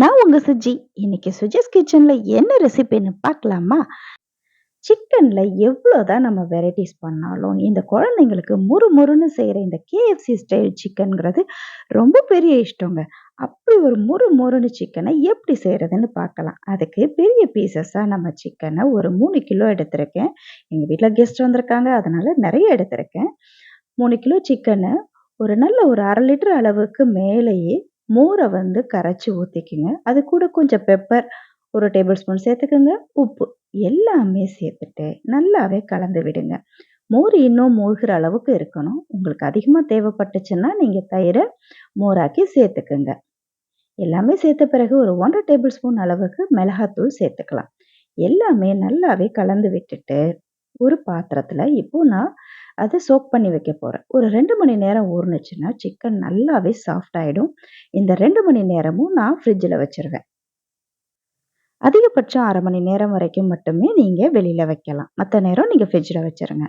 நான் உங்க சுஜி. இன்னைக்கு சுஜிஸ் கிச்சன்ல என்ன ரெசிபின்னு பார்க்கலாமா? சிக்கன்ல எவ்வளோதான் நம்ம வெரைட்டிஸ் பண்ணாலும், இந்த குழந்தைங்களுக்கு முறு முறுன்னு செய்ற இந்த கேஎஃப்சி ஸ்டைல் சிக்கன்கிறது ரொம்ப பெரிய இஷ்டங்க. அப்படி ஒரு முறு முறுன்னு சிக்கனை எப்படி செய்கிறதுன்னு பார்க்கலாம். அதுக்கு பெரிய பீஸஸா நம்ம சிக்கனை ஒரு மூணு கிலோ எடுத்திருக்கேன். எங்க வீட்டில் கெஸ்ட் வந்திருக்காங்க. அதனால நிறைய எடுத்திருக்கேன். மூணு கிலோ சிக்கனை ஒரு நல்ல ஒரு அரை லிட்டர் அளவுக்கு மேலேயே மோரை வந்து கரைச்சி ஊத்திக்கங்க. அது கூட கொஞ்சம் பெப்பர் ஒரு டேபிள் ஸ்பூன் சேர்த்துக்குங்க உப்பு எல்லாமே சேர்த்துட்டு நல்லாவே கலந்து விடுங்க. மோர் இன்னும் மூழ்கிற அளவுக்கு இருக்கணும். உங்களுக்கு அதிகமாக தேவைப்பட்டுச்சுன்னா, நீங்கள் தயிரை மோராக்கி சேர்த்துக்குங்க எல்லாமே சேர்த்த பிறகு ஒரு 1 1/2 டேபிள் ஸ்பூன் அளவுக்கு மிளகாத்தூள் சேர்த்துக்கலாம். எல்லாமே நல்லாவே கலந்து விட்டுட்டு, ஒரு பாத்திரத்தில் இப்போ நான் அதை சோக் பண்ணி வைக்க போகிறேன் ஒரு ரெண்டு மணி நேரம் ஊறுனுச்சுன்னா, சிக்கன் நல்லாவே சாஃப்ட் ஆகிடும் இந்த ரெண்டு மணி நேரமும் நான் ஃப்ரிட்ஜில் வச்சுருவேன். அதிகபட்சம் அரை மணி நேரம் வரைக்கும் மட்டுமே நீங்கள் வெளியில் வைக்கலாம். மற்ற நேரம் நீங்கள் ஃப்ரிட்ஜில் வச்சுருங்க.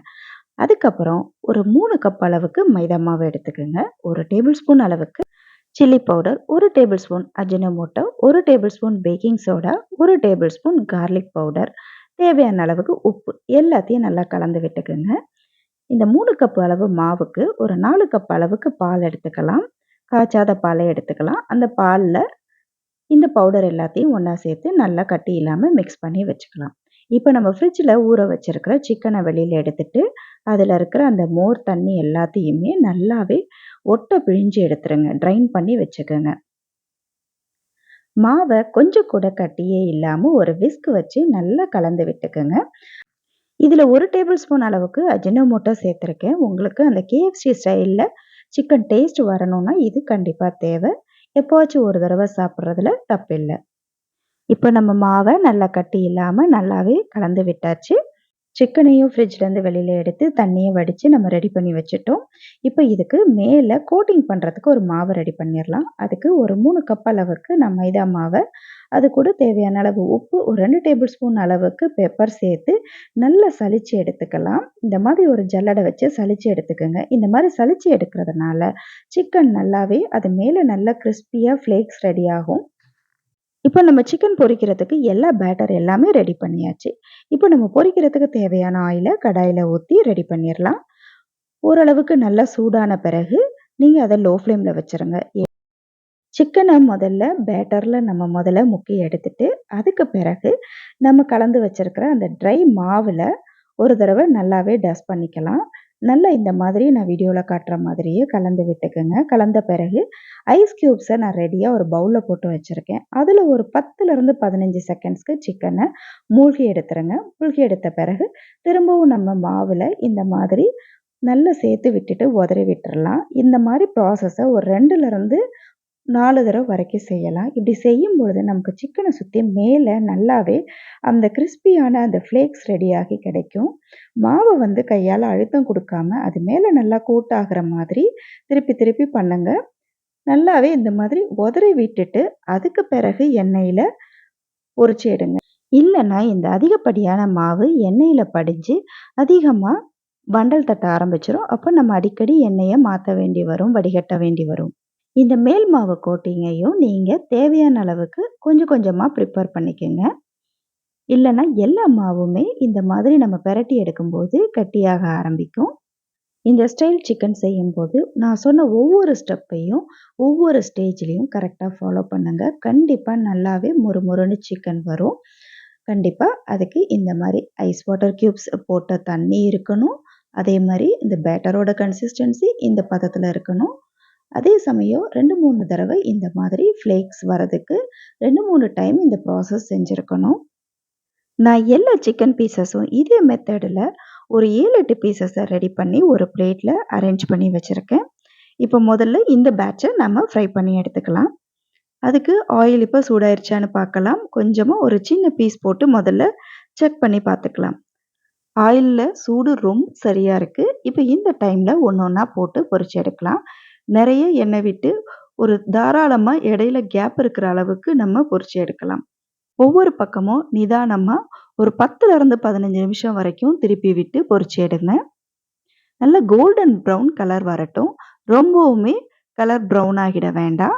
அதுக்கப்புறம் ஒரு மூணு கப் அளவுக்கு மைதா மாவு எடுத்துக்கோங்க ஒரு டேபிள் ஸ்பூன் அளவுக்கு சில்லி பவுடர், ஒரு டேபிள் ஸ்பூன் அஜினமோட்டோ ஒரு டேபிள் ஸ்பூன் பேக்கிங் சோடா, ஒரு டேபிள் ஸ்பூன் கார்லிக் பவுடர், தேவையான அளவுக்கு உப்பு எல்லாத்தையும் நல்லா கலந்து விட்டுக்குங்க இந்த மூணு கப் அளவு மாவுக்கு ஒரு நாலு கப் அளவுக்கு பால் எடுத்துக்கலாம். காய்ச்சாத பாலை எடுத்துக்கலாம். அந்த பாலில் இந்த பவுடர் எல்லாத்தையும் ஒன்றா சேர்த்து நல்லா கட்டி இல்லாமல் மிக்ஸ் பண்ணி வச்சுக்கலாம். இப்போ நம்ம ஃப்ரிட்ஜில் ஊற வச்சுருக்கிற சிக்கனை வெளியில் எடுத்துட்டு, அதில் இருக்கிற அந்த மோர் தண்ணி எல்லாத்தையுமே நல்லாவே ஒட்டை பிழிஞ்சு எடுத்துருங்க. ட்ரைன் பண்ணி வச்சுக்கோங்க மாவை கொஞ்சம் கூட கட்டியே இல்லாமல் ஒரு விஸ்க் வச்சு நல்லா கலந்து விட்டுக்குங்க இதில் ஒரு டேபிள் ஸ்பூன் அளவுக்கு அஜினோமோட்டோ சேர்த்துருக்கேன் உங்களுக்கு அந்த கேஎஃப்சி ஸ்டைலில் சிக்கன் டேஸ்ட் வரணும்னா, இது கண்டிப்பாக தேவை. எப்பவாச்சும் ஒரு தடவை சாப்பிட்றதுல தப்பில்லை இப்போ நம்ம மாவை நல்லா கட்டி இல்லாமல் நல்லாவே கலந்து விட்டாச்சு. சிக்கனையும் ஃப்ரிட்ஜ்லேருந்து வெளியில் எடுத்து தண்ணியை வடித்து நம்ம ரெடி பண்ணி வச்சுட்டோம். இப்போ இதுக்கு மேலே கோட்டிங் பண்ணுறதுக்கு ஒரு மாவு ரெடி பண்ணிடலாம் அதுக்கு ஒரு மூணு கப் அளவுக்கு நான் மைதா மாவை அது கூட தேவையான அளவு உப்பு, ஒரு ரெண்டு டேபிள் ஸ்பூன் அளவுக்கு பெப்பர் சேர்த்து நல்லா சளிச்சு எடுத்துக்கலாம். இந்த மாதிரி ஒரு ஜல்லடை வச்சு சலிச்சு எடுத்துக்கோங்க இந்த மாதிரி சளிச்சு எடுக்கிறதுனால, சிக்கன் நல்லாவே அது மேலே நல்லா கிறிஸ்பியாக ஃப்ளேக்ஸ் ரெடி ஆகும். இப்போ நம்ம சிக்கன் பொரிக்கிறதுக்கு எல்லா பேட்டர் எல்லாமே ரெடி பண்ணியாச்சு. இப்போ நம்ம பொரிக்கிறதுக்கு தேவையான ஆயிலை கடாயில் ஊற்றி ரெடி பண்ணிடலாம் ஓரளவுக்கு நல்லா சூடான பிறகு, நீங்கள் அதை லோ ஃப்ளேமில் வச்சுருங்க. சிக்கனை முதல்ல பேட்டரில் நம்ம முதல்ல முக்கி எடுத்துட்டு, அதுக்கு பிறகு நம்ம கலந்து வச்சிருக்கிற அந்த ட்ரை மாவில் ஒரு தடவை நல்லாவே டஸ்ட் பண்ணிக்கலாம். நல்லா இந்த மாதிரி நான் வீடியோவில் காட்டுற மாதிரியே கலந்து விட்டுக்கோங்க கலந்த பிறகு ஐஸ் க்யூப்ஸை நான் ரெடியாக ஒரு பவுலில் போட்டு வச்சுருக்கேன் அதில் ஒரு 10லருந்து 15 செகண்ட்ஸ்க்கு சிக்கனை மூழ்கி எடுத்துருங்க. மூழ்கி எடுத்த பிறகு, திரும்பவும் நம்ம மாவில் இந்த மாதிரி நல்லா சேர்த்து விட்டுட்டு உதறி விட்டுறலாம். இந்த மாதிரி ப்ராசஸை ஒரு ரெண்டுலேருந்து நாலு தடவை வரைக்கும் செய்யலாம். இப்படி செய்யும்பொழுது நமக்கு சிக்கனை சுற்றி மேலே நல்லாவே அந்த கிரிஸ்பியான அந்த ஃப்ளேக்ஸ் ரெடியாகி கிடைக்கும். மாவை வந்து கையால் அழுத்தம் கொடுக்காம அது மேலே நல்லா கூட்டாகிற மாதிரி திருப்பி திருப்பி பண்ணுங்க. நல்லாவே இந்த மாதிரி உதறி விட்டுட்டு, அதுக்கு பிறகு எண்ணெயில் பொரிச்சு எடுங்க. இல்லைன்னா இந்த அதிகப்படியான மாவு எண்ணெயில் படிஞ்சு, அதிகமாக வண்டல் தட்ட ஆரம்பிச்சிடும் அப்போ நம்ம அடிக்கடி எண்ணெயை மாற்ற வேண்டி வரும், வடிகட்ட வேண்டி வரும். இந்த மேல் மாவு கோட்டிங்கையும் நீங்கள் தேவையான அளவுக்கு கொஞ்சம் கொஞ்சமாக ப்ரிப்பேர் பண்ணிக்கங்க. இல்லைன்னா எல்லா மாவுமே இந்த மாதிரி நம்ம பெரட்டி எடுக்கும்போது கட்டியாக ஆரம்பிக்கும். இந்த ஸ்டைல் சிக்கன் செய்யும்போது, நான் சொன்ன ஒவ்வொரு ஸ்டெப்பையும், ஒவ்வொரு ஸ்டேஜ்லேயும் கரெக்டாக ஃபாலோ பண்ணுங்க. கண்டிப்பாக நல்லாவே மொறு மொறுன்னு சிக்கன் வரும். கண்டிப்பாக அதுக்கு இந்த மாதிரி ஐஸ் வாட்டர் கியூப்ஸ் போட்ட தண்ணி இருக்கணும். அதே மாதிரி இந்த பேட்டரோட கன்சிஸ்டன்சி இந்த பதத்தில் இருக்கணும். அதே சமயம் ரெண்டு மூணு தடவை இந்த மாதிரி ஃப்ளேக்ஸ் வரதுக்கு 2, 3 டைம் இந்த ப்ராசஸ் செஞ்சுருக்கணும் நான் எல்லா சிக்கன் பீசஸும் இதே மெத்தடில் ஒரு ஏழு எட்டு பீசஸை ரெடி பண்ணி ஒரு பிளேட்டில் அரேஞ்ச் பண்ணி வச்சுருக்கேன் இப்போ முதல்ல இந்த பேட்சை நம்ம ஃப்ரை பண்ணி எடுத்துக்கலாம். அதுக்கு ஆயில் இப்போ சூடாயிருச்சான்னு பார்க்கலாம். கொஞ்சமாக ஒரு சின்ன பீஸ் போட்டு முதல்ல செக் பண்ணி பார்த்துக்கலாம். ஆயிலில் சூடு ரொம்ப சரியாக இருக்குது இப்போ இந்த டைமில் ஒன்று ஒன்றா போட்டு பொறிச்சு எடுக்கலாம். நிறைய எண்ணெய் விட்டு, ஒரு தாராளமாக இடையில கேப் இருக்கிற அளவுக்கு நம்ம பொரிச்சு எடுக்கலாம். ஒவ்வொரு பக்கமும் நிதானமாக ஒரு 10லருந்து 15 நிமிஷம் வரைக்கும் திருப்பி விட்டு பொரிச்சு எடுங்க. நல்லா கோல்டன் ப்ரவுன் கலர் வரட்டும். ரொம்பவுமே கலர் ப்ரௌன் ஆகிட வேண்டாம்.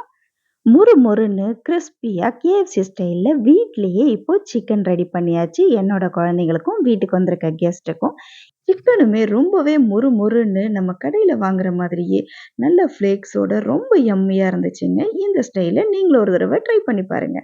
முறு முறுன்னு கிறிஸ்பியாக கேஎஃப்சி ஸ்டைலில் வீட்லேயே இப்போ சிக்கன் ரெடி பண்ணியாச்சு. என்னோட குழந்தைங்களுக்கும், வீட்டுக்கு வந்திருக்க கெஸ்ட்டுக்கும். சிக்கனுமே ரொம்பவே முறு முறுன்னு நம்ம கடையில் வாங்குற மாதிரியே நல்ல ஃப்ளேக்ஸோட ரொம்ப யம்மியா இருந்துச்சுங்க. இந்த ஸ்டைலை நீங்களும் ஒரு தடவை ட்ரை பண்ணி பாருங்க.